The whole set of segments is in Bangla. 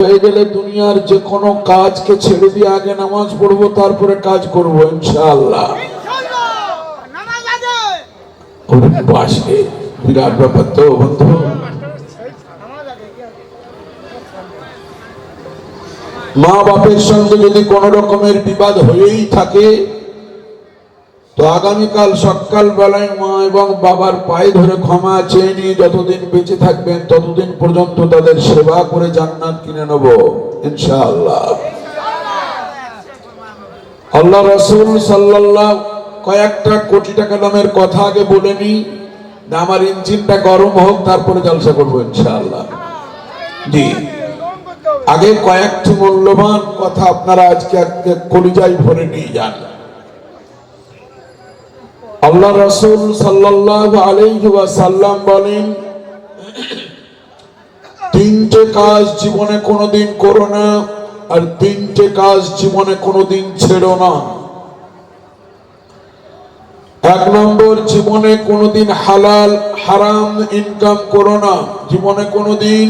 হয়ে গেলে দুনিয়ার যে কোনো কাজকে ছেড়ে দিয়ে আগে নামাজ পড়ব, তারপরে কাজ বিরাট ব্যাপার তো বন্ধু। মা বাপের সঙ্গে যদি কোন রকমের বিবাদ হয়েই থাকে তো আগামীকাল সকাল বেলায় মা এবং বাবার পায়ে ধরে ক্ষমা চেয়ে নিয়ে যতদিন বেঁচে থাকবেন, ততদিন পর্যন্ত তাদের সেবা করে জান্নাত কিনে নেব, ইনশাআল্লাহ। আল্লাহ রসুল সাল্লাল্লাহ কয়েকটা কোটি টাকা দামের কথা আগে বলে নি আমার ইঞ্জিনটা গরম হোক, তারপরে জলসা করব, ইনশাআল্লাহ। জি। আগে কয়েকটি মূল্যবান কথা আপনারা আজকে আজকে কলিজাই ভরে নিয়ে যান। আল্লাহ রসুল সাল্লাল্লাহু আলাইহি ওয়াসাল্লাম বলেন, তিনটে কাজ জীবনে কোনোদিন করো না আর তিনটে কাজ জীবনে কোনোদিন ছেড়ো না। এক নম্বর, জীবনে কোনোদিন হালাল, হারাম ইনকাম করো না। জীবনে কোনোদিন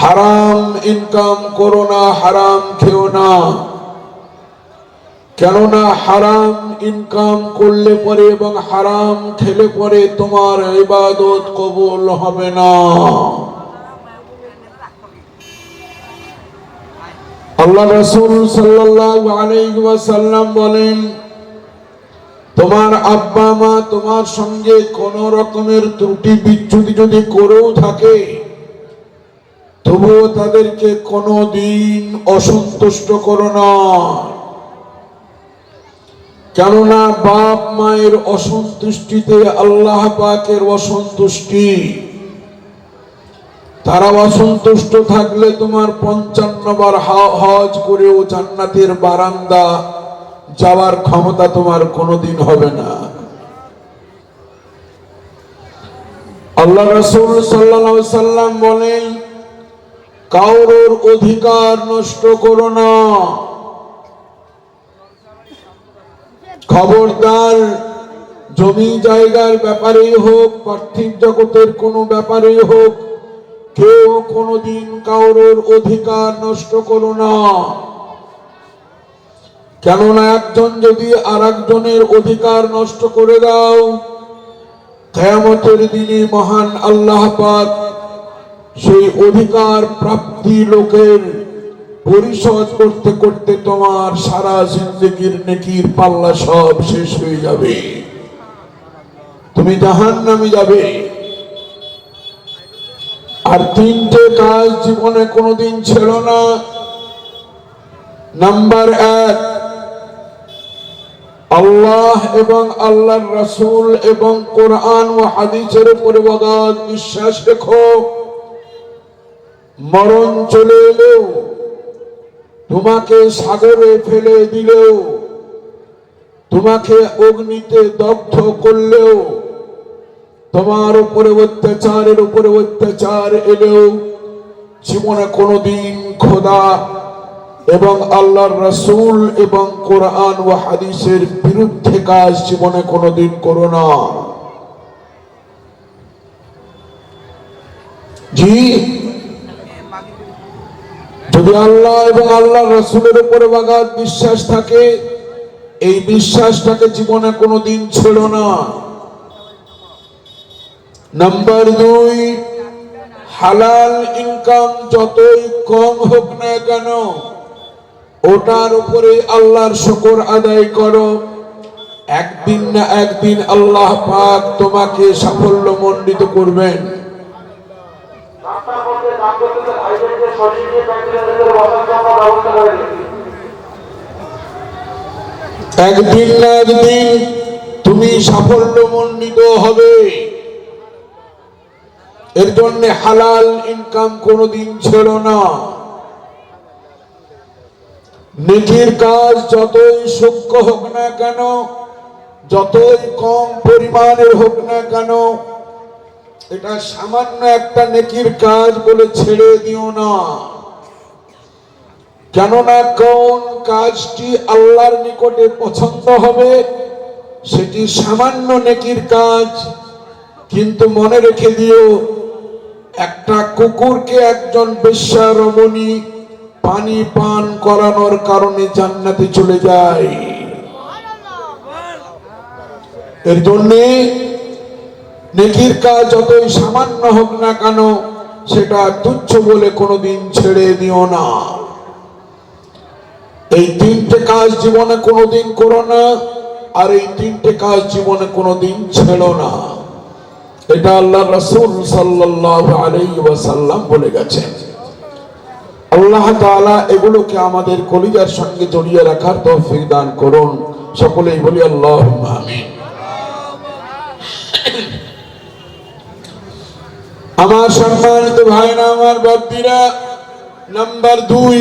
হারাম ইনকাম করো না, হারাম খেও না। কেননা হারাম ইনকাম করলে পরে এবং হারাম খেলে পরে তোমার ইবাদত কবুল হবে না। আল্লাহ রসুল ওয়াসাল্লাম বলেন, তোমার আব্বা মা তোমার সঙ্গে কোন রকমের ত্রুটি বিচ্যুতি যদি করেও থাকে, তবুও তাদেরকে কোনো দিন অসন্তুষ্ট করো না। কেননা বাপ মায়ের অসন্তুষ্টিতে আল্লাহ পাকের অসন্তুষ্টি। তারা অসন্তুষ্ট থাকলে তোমার পঞ্চান্ন বার হজ করেও জান্নাতের বারান্দা যাওয়ার ক্ষমতা তোমার কোনোদিন হবে না। আল্লাহ রসুল সাল্লাল্লাহু সাল্লাম বলেন, কাউরোর অধিকার নষ্ট করো না। খবরদার জমি জায়গার ব্যাপারেই হোক, পার্থিব জগতের কোনো ব্যাপারেই হোক, কেউ কোনোদিন কাউরোর অধিকার নষ্ট করো না। কেননা একজন যদি আর একজনের অধিকার নষ্ট করে দাও, কেয়ামতের দিনে মহান আল্লাহ পাক সেই অধিকার প্রাপ্তি লোকের পরিশোধ করতে করতে তোমার সারা জিন্দগির নেকির পাল্লা সব শেষ হয়ে যাবে। তুমি জাহান নামে যাবে। আর তিনটে কাজ জীবনে কোনোদিন ছিল না। নাম্বার এক, আল্লাহ এবং আল্লাহর রাসূল এবং কোরআন ও হাদিসের উপরে বিশ্বাস রেখো। মরণ চলে এলেও তোমাকে সাগরে ফেলে দিলেও, তোমাকে অগ্নিতে দগ্ধ করলেও, তোমার উপরে অত্যাচারের উপরে অত্যাচার এলেও জীবনে কোনোদিন খোদা এবং আল্লাহর রসুল এবং কোরআন ও হাদিসের বিরুদ্ধে কাজ জীবনে কোনোদিন করো না। জি? যদি আল্লাহ এবং আল্লাহ রসুলের উপরে বাগাত বিশ্বাস থাকে, এই বিশ্বাসটাকে জীবনে কোনো দিন ছিল না। নাম্বার দুই, হালাল ইনকাম যতই কম হোক না কেন, ওটার উপরে আল্লাহর শুকর আদায় করো। একদিন না একদিন আল্লাহ পাক তোমাকে সাফল্য মণ্ডিত করবেন। একদিন না একদিন তুমি সাফল্য মণ্ডিত হবে। এর জন্য হালাল ইনকাম কোনোদিন ছিল না। নেকির কাজ যতই সূক্ষ্ম হোক না কেন, যতই কম পরিমাণের হোক না কেন এটা সামান্য একটা নেকির কাজ বলে ছেড়ে দিও না। কেননা কোন কাজটি আল্লাহর নিকটে পছন্দ হবে, সেটি সামান্য নেকির কাজ। কিন্তু মনে রেখে দিও, একটা কুকুরকে একজন বেশ্যা রমণী পানি পান করানোর কারণে জান্নাতে চলে যায়। এর জন্যে নেকির কাজ যতই সামান্য হোক না কেন, সেটা তুচ্ছ বলে কোনোদিন ছেড়ে দিও না। এই তিনটে কাজ জীবনে কোনোদিন করো না, আর এই তিনটে কাজ জীবনে কোনোদিন ছেড়ো না। এটা আল্লাহ রসুল সাল্লাল্লাহু আলাইহি ওয়াসাল্লাম বলে গেছেন। আল্লাহ তাআলা এগুলোকে আমাদের কলিজার সঙ্গে জড়িয়ে রাখার তৌফিক দান করুন। সকলেই বলি আল্লাহ আমিন। আমার সম্মানিত ভাইরা আমার বাপ্পিরা নাম্বার দুই,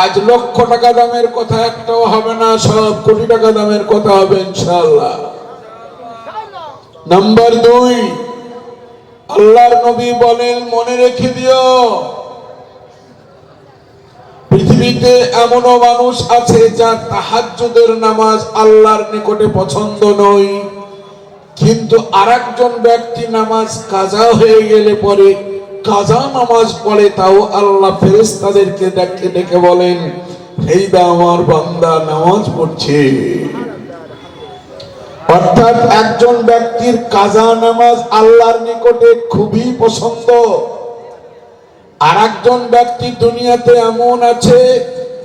আজ লক্ষ টাকা দামের কথা একটাও হবে না, সব কোটি টাকা দামের কথা হবে, ইনশাআল্লাহ। নাম্বার দুই, আল্লাহর নবী বলেন, মনে রেখে দিও, পৃথিবীতে এমনও মানুষ আছে যার তাহাজ্জুদের নামাজ আল্লাহর নিকটে পছন্দ নয়। কিন্তু আরেকজন ব্যক্তি নামাজ কাজা হয়ে গেলে পরে কাজা নামাজ পড়ে, তাও আল্লাহ ফেরেশতাদেরকে ডেকে ডেকে বলেন এই আমার বান্দা, নামাজ পড়ছে। অর্থাৎ একজন ব্যক্তির কাজা নামাজ আল্লাহর নিকটে খুবই পছন্দ। আর একজন ব্যক্তি দুনিয়াতে এমন আছে,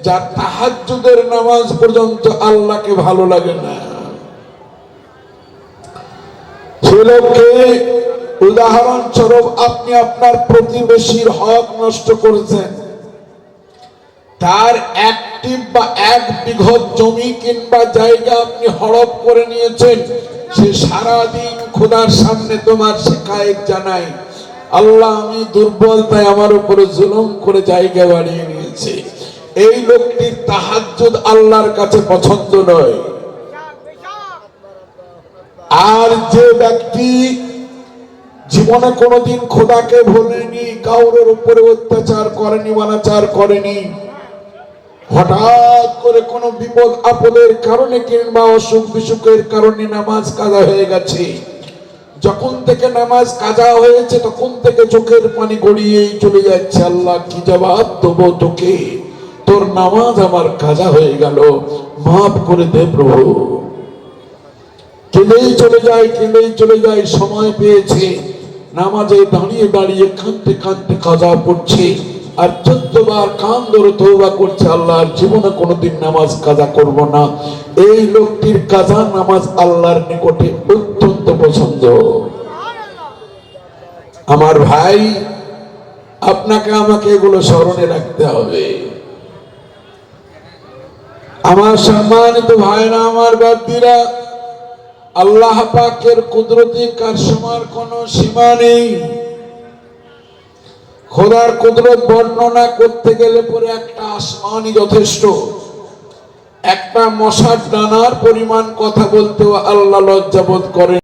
যার তাহাজ্জুদের নামাজ পর্যন্ত আল্লাহকে ভালো লাগে না। সে লোককে উদাহরণস্বরূপ আপনি আপনার প্রতিবেশীর হক নষ্ট করেছেন। তার একটি বা এক বিঘত জমি কিংবা জায়গা আপনি হড়প করে নিয়েছেন, সে সারাদিন খোদার সামনে তোমার শিকায়ত জানাই আল্লাহ, আমি দুর্বল, তাই আমার উপরে জুলুম করে জায়গা বাড়িয়ে নিয়েছে। এই লোকটির তাহাজ্জুদ আল্লাহর কাছে পছন্দ নয়। আর যে ব্যক্তি জীবনে কোনোদিন খোদাকে ভুলেনি, কাউরের উপরে অত্যাচার করেনি, অনাচার করেনি, হঠাৎ করে কোনো বিপদ আপদের কারণে কিংবা অসুখ বিসুখের কারণে নামাজ কাজা হয়ে গেছে। যখন থেকে নামাজ কাজা হয়েছে, তখন থেকে চোখের পানি গড়িয়েই চলে যাচ্ছে। আল্লাহ, কি জবাব দেবো তোকে? তোর নামাজ আমার কাজা হয়ে গেল। মাফ করে দে প্রভু। কেঁদেই চলে যায় কেঁদেই চলে যায়, সময় পেয়েছে। নামাজে দাঁড়িয়ে দাঁড়িয়ে কাঁদতে কাঁদতে কাজা পড়ছে। আর চোদ্দ বার কান ধরে তৌবা করছে, আল্লাহর জীবনে কোনোদিন নামাজ কাজা করব না। এই লোকটির কাজা নামাজ আল্লাহর নিকটে অত্যন্ত পছন্দ। আমার ভাই, আপনাকে আমাকে এগুলো স্মরণে রাখতে হবে। আমার সম্মানিত ভাইরা, আমার বাদ্দিরা আল্লাহ পাকের কুদরতি কারসমার কোনো সীমা নেই। খোদার কুদরত বর্ণনা করতে গেলে পরে একটা আসমানই যথেষ্ট। একটা মশার ডানার পরিমাণ কথা বলতেও আল্লাহ লজ্জাবোধ করেন।